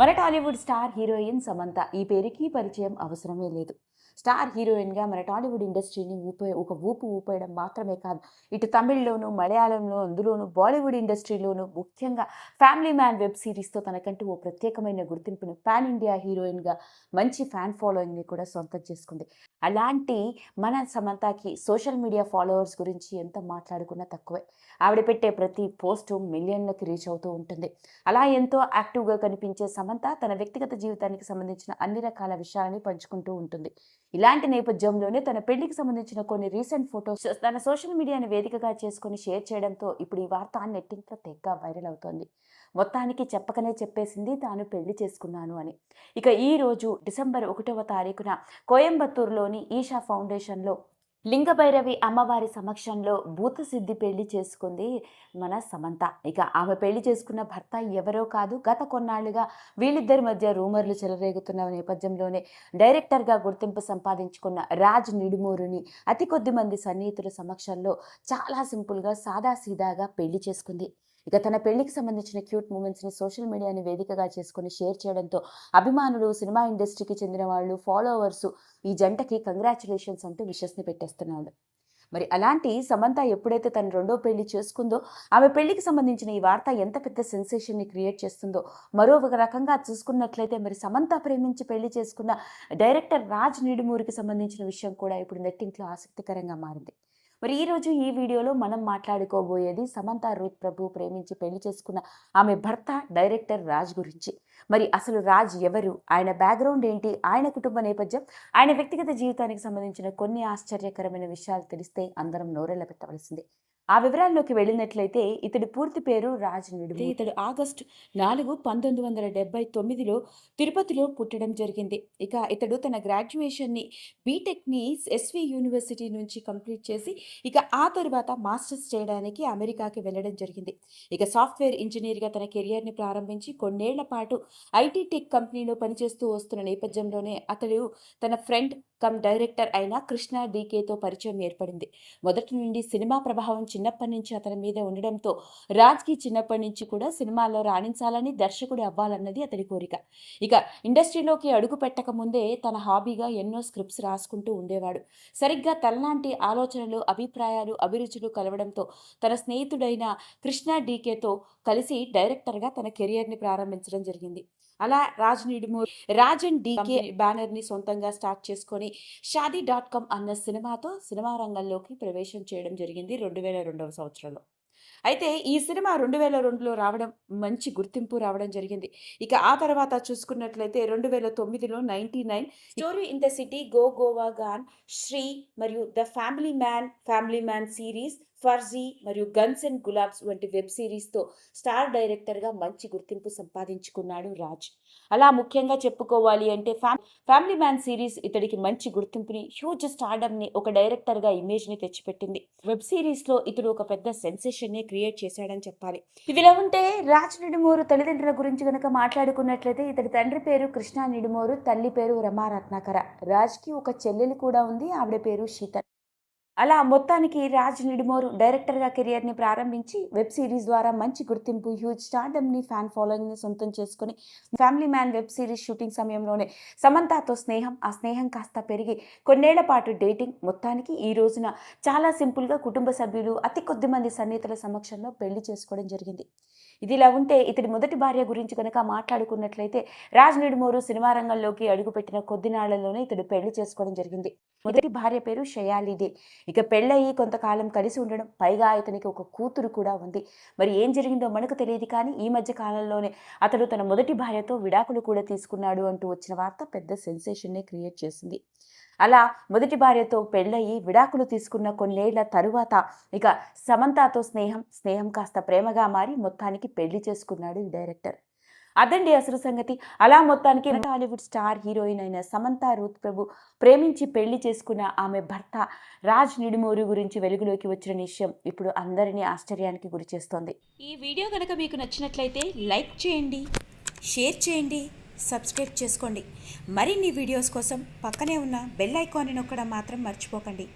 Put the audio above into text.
మన Tollywood star heroine Samantha. ఈ పేరుకి పరిచయం అవసరమే లేదు. స్టార్ హీరోయిన్గా మన టాలీవుడ్ ఇండస్ట్రీని ఊపే ఒక ఊపు ఊపేయడం మాత్రమే కాదు. ఇటు తమిళ్ళోను మలయాళంలో అందులోను బాలీవుడ్ ఇండస్ట్రీలోను ముఖ్యంగా ఫ్యామిలీ మ్యాన్ వెబ్ సిరీస్తో తనకంటూ ఓ ప్రత్యేకమైన గుర్తింపును పాన్ ఇండియా హీరోయిన్గా మంచి ఫ్యాన్ ఫాలోయింగ్ని కూడా సొంతం చేసుకుంది. అలాంటి మన సమంతకి సోషల్ మీడియా ఫాలోవర్స్ గురించి ఎంత మాట్లాడుకున్నా తక్కువే. ఆవిడ పెట్టే ప్రతి పోస్టు మిలియన్లకి రీచ్ అవుతూ ఉంటుంది. అలా ఎంతో యాక్టివ్గా కనిపించే సమంత తన వ్యక్తిగత జీవితానికి సంబంధించిన అన్ని రకాల విషయాలని పంచుకుంటూ ఉంటుంది. ఇలాంటి నేపథ్యంలోనే తన పెళ్ళికి సంబంధించిన కొన్ని రీసెంట్ ఫొటోస్ తన సోషల్ మీడియాని వేదికగా చేసుకొని షేర్ చేయడంతో ఇప్పుడు ఈ వార్త నెట్టింట్లో తెగ్గ వైరల్ అవుతోంది. మొత్తానికి చెప్పకనే చెప్పేసింది తాను పెళ్ళి చేసుకున్నాను అని. ఇక ఈ రోజు డిసెంబర్ ఒకటవ తారీఖున కోయంబత్తూరులోని ఈషా ఫౌండేషన్లో లింగభైరవి అమ్మవారి సమక్షంలో భూతసిద్ధి పెళ్ళి చేసుకుంది మన సమంత. ఇక ఆమె పెళ్ళి చేసుకున్న భర్త ఎవరో కాదు గత కొన్నాళ్ళుగా వీళ్ళిద్దరి మధ్య రూమర్లు చెలరేగుతున్న నేపథ్యంలోనే డైరెక్టర్గా గుర్తింపు సంపాదించుకున్న రాజ్ నిడుమూరుని అతి కొద్ది మంది సన్నిహితుల సమక్షంలో చాలా సింపుల్గా సాదాసీదాగా పెళ్ళి చేసుకుంది. ఇక తన పెళ్ళికి సంబంధించిన క్యూట్ మూమెంట్స్ని సోషల్ మీడియాని వేదికగా చేసుకుని షేర్ చేయడంతో అభిమానులు సినిమా ఇండస్ట్రీకి చెందిన వాళ్ళు ఫాలోవర్స్ ఈ జంటకి కంగ్రాచులేషన్స్ అంటూ విషస్ని పెట్టేస్తున్నాడు. మరి అలాంటి సమంత ఎప్పుడైతే తన రెండో పెళ్ళి చేసుకుందో ఆమె పెళ్ళికి సంబంధించిన ఈ వార్త ఎంత పెద్ద సెన్సేషన్ని క్రియేట్ చేస్తుందో మరో ఒక రకంగా చూసుకున్నట్లయితే మరి సమంత ప్రేమించి పెళ్ళి చేసుకున్న డైరెక్టర్ రాజ్ నిడుమూరికి సంబంధించిన విషయం కూడా ఇప్పుడు నెట్టింట్లో ఆసక్తికరంగా మారింది. మరి ఈరోజు ఈ వీడియోలో మనం మాట్లాడుకోబోయేది సమంత రూత్ ప్రభు ప్రేమించి పెళ్ళి చేసుకున్న ఆమె భర్త డైరెక్టర్ రాజ్ గురించి. మరి అసలు రాజ్ ఎవరు? ఆయన బ్యాక్గ్రౌండ్ ఏంటి? ఆయన కుటుంబ నేపథ్యం ఆయన వ్యక్తిగత జీవితానికి సంబంధించిన కొన్ని ఆశ్చర్యకరమైన విషయాలు తెలిస్తే అందరం నోరెళ్ళ పెట్టవలసిందే. ఆ వివరాల్లోకి వెళ్ళినట్లయితే ఇతడి పూర్తి పేరు రాజ్ ఇతడు ఆగస్టు నాలుగు పంతొమ్మిది వందల డెబ్బై తొమ్మిదిలో తిరుపతిలో పుట్టడం జరిగింది. ఇక ఇతడు తన గ్రాడ్యుయేషన్ని బీటెక్ని ఎస్వి యూనివర్సిటీ నుంచి కంప్లీట్ చేసి ఇక ఆ తర్వాత మాస్టర్స్ చేయడానికి అమెరికాకి వెళ్ళడం జరిగింది. ఇక సాఫ్ట్వేర్ ఇంజనీర్గా తన కెరియర్ని ప్రారంభించి కొన్నేళ్ళ పాటు ఐటీ టెక్ కంపెనీలో పనిచేస్తూ వస్తున్న నేపథ్యంలోనే అతడు తన ఫ్రెండ్ కమ్ డైరెక్టర్ అయిన కృష్ణ డీకేతో పరిచయం ఏర్పడింది. మొదటి నుండి సినిమా ప్రభావం చిన్నప్పటి నుంచి అతని మీద ఉండడంతో రాజ్కి చిన్నప్పటి నుంచి కూడా సినిమాల్లో రాణించాలని దర్శకుడు అవ్వాలన్నది అతడి కోరిక. ఇక ఇండస్ట్రీలోకి అడుగు పెట్టక ముందే తన హాబీగా ఎన్నో స్క్రిప్ట్స్ రాసుకుంటూ ఉండేవాడు. సరిగ్గా తనలాంటి ఆలోచనలు అభిప్రాయాలు అభిరుచులు కలవడంతో తన స్నేహితుడైన కృష్ణ డీకేతో కలిసి డైరెక్టర్గా తన కెరియర్ని ప్రారంభించడం జరిగింది. అలా రాజ్ నిడుము రాజన్ డీకే బ్యానర్ని సొంతంగా స్టార్ట్ చేసుకొని షాదీ డాట్ కామ్ అన్న సినిమాతో సినిమా రంగంలోకి ప్రవేశం చేయడం జరిగింది రెండు వేల రెండవ సంవత్సరంలో. అయితే ఈ సినిమా రెండు వేల రెండులో రావడం మంచి గుర్తింపు రావడం జరిగింది. ఇక ఆ తర్వాత చూసుకున్నట్లయితే రెండు వేల తొమ్మిదిలో ninety nine story in the city go Goa gone Stree మరియు the family man family man series Farzi మరియు గన్స్ అండ్ గులాబ్స్ వంటి వెబ్ సిరీస్తో స్టార్ డైరెక్టర్గా మంచి గుర్తింపు సంపాదించుకున్నాడు రాజ్. అలా ముఖ్యంగా చెప్పుకోవాలి అంటే ఫ్యామ్ ఫ్యామిలీ మ్యాన్ సిరీస్ ఇతడికి మంచి గుర్తింపుని హ్యూజ్ స్టార్డమ్ని ఒక డైరెక్టర్గా ఇమేజ్ని తెచ్చిపెట్టింది. వెబ్ సిరీస్లో ఇతడు ఒక పెద్ద సెన్సేషన్ని క్రియేట్ చేశాడని చెప్పాలి. ఇదిలా ఉంటే రాజ్ నిడుమూరు తల్లిదండ్రుల గురించి కనుక మాట్లాడుకున్నట్లయితే ఇతడి తండ్రి పేరు కృష్ణా నిడుమూరు తల్లి పేరు రమారత్నాకర. రాజ్కి ఒక చెల్లెలు కూడా ఉంది ఆవిడ పేరు శీతల్. అలా మొత్తానికి రాజ్ నిడుమోరు డైరెక్టర్గా కెరియర్ని ప్రారంభించి వెబ్ సిరీస్ ద్వారా మంచి గుర్తింపు హ్యూజ్ స్టార్డమ్ని ఫ్యాన్ ఫాలోయింగ్ని సొంతం చేసుకుని family man web series shooting సమయంలోనే సమంతతో స్నేహం ఆ స్నేహం కాస్త పెరిగి కొన్నేళ్ళ పాటు డేటింగ్ మొత్తానికి ఈ రోజున చాలా సింపుల్గా కుటుంబ సభ్యులు అతి కొద్ది మంది సన్నిహితుల సమక్షంలో పెళ్ళి చేసుకోవడం జరిగింది. ఇదిలా ఉంటే ఇతడి మొదటి భార్య గురించి కనుక మాట్లాడుకున్నట్లయితే రాజ్ నిడిమోరు సినిమా రంగంలోకి అడుగుపెట్టిన కొద్ది నాళ్ళలోనే ఇతడు పెళ్ళి చేసుకోవడం జరిగింది. మొదటి భార్య పేరు షయాలిదే ఇక పెళ్ళయి కొంతకాలం కలిసి ఉండడం పైగా ఇతనికి ఒక కూతురు కూడా ఉంది. మరి ఏం జరిగిందో మనకు తెలియదు కానీ ఈ మధ్య కాలంలోనే అతడు తన మొదటి భార్యతో విడాకులు కూడా తీసుకున్నాడు అంటూ వచ్చిన వార్త పెద్ద సెన్సేషన్నే క్రియేట్ చేసింది. అలా మొదటి భార్యతో పెళ్ళయి విడాకులు తీసుకున్న కొన్నేళ్ళ తరువాత ఇక సమంతతో స్నేహం స్నేహం కాస్త ప్రేమగా మారి మొత్తానికి పెళ్ళి చేసుకున్నాడు ఈ డైరెక్టర్. అదండి అసలు సంగతి. అలా మొత్తానికి టాలీవుడ్ స్టార్ హీరోయిన్ అయిన సమంత రూత్ ప్రభు ప్రేమించి పెళ్ళి చేసుకున్న ఆమె భర్త రాజ్ నిడుమూరు గురించి వెలుగులోకి వచ్చిన విషయం ఇప్పుడు అందరినీ ఆశ్చర్యానికి గురి చేస్తోంది. ఈ వీడియో కనుక మీకు నచ్చినట్లయితే లైక్ చేయండి షేర్ చేయండి సబ్స్క్రైబ్ చేసుకోండి. మరిన్ని వీడియోస్ కోసం పక్కనే ఉన్న బెల్ ఐకాన్ని నొక్కడం మాత్రం మర్చిపోకండి.